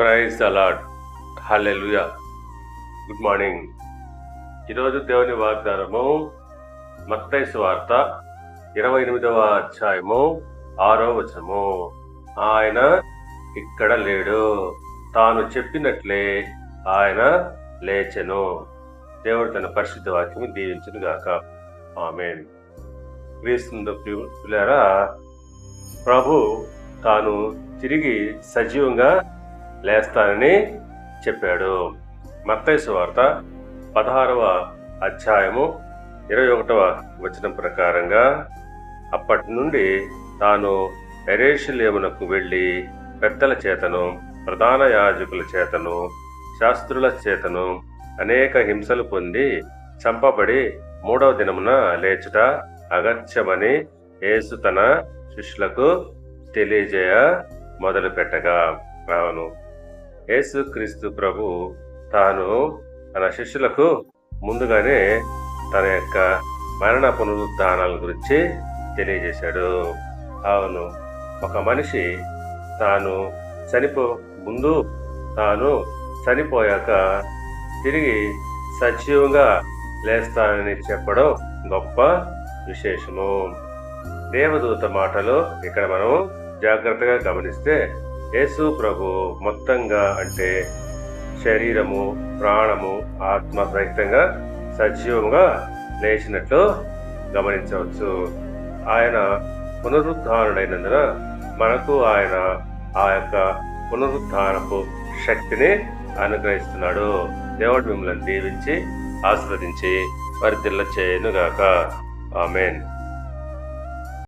Praise the lord good morning. ఈరోజు దేవుని వాగ్దానము మత్తైసు వార్త ఇరవై ఎనిమిదవ అధ్యాయము ఆరో వచనము. ఆయన ఇక్కడ లేడు. తాను చెప్పినట్లే ఆయన లేచెను. దేవుడు తన పరిశుద్ధ వాక్యం దీవించను గాక. ఆమె క్రీస్తు ప్రభు తాను తిరిగి సజీవంగా లేస్తానని చెప్పాడు. మత్తైసు వార్త పదహారవ అధ్యాయము ఇరవై ఒకటవ వచనం ప్రకారంగా అప్పటి నుండి తాను ఎరేషులేమునకు వెళ్ళి పెద్దల చేతను ప్రధాన యాజకుల చేతను శాస్త్రుల చేతను అనేక హింసలు పొంది చంపబడి మూడవ దినమున లేచుట అగత్యమని యేసు తన శిష్యులకు తెలియజేయ మొదలు పెట్టగా అవును యేసుక్రీస్తు ప్రభు తాను తన శిష్యులకు ముందుగానే తన యొక్క మరణ పునరుద్ధానాల గురించి తెలియజేశాడు. అవును ఒక మనిషి తాను చనిపో ముందు తాను చనిపోయాక తిరిగి సజీవంగా లేస్తానని చెప్పడం గొప్ప విశేషము. దేవదూత మాటలు ఇక్కడ మనం జాగ్రత్తగా గమనిస్తే యేసు ప్రభు మొత్తంగా అంటే శరీరము ప్రాణము ఆత్మ సహితంగా సజీవంగా లేచినట్లు గమనించవచ్చు. ఆయన పునరుద్ధానుడైనందున మనకు ఆయన ఆ యొక్క పునరుద్ధానపు శక్తిని అనుగ్రహిస్తున్నాడు. దేవుడు మిమ్మల్ని దీవించి ఆస్వాదించి వర్ధిల్ల చేయనుగాక. ఆమెన్.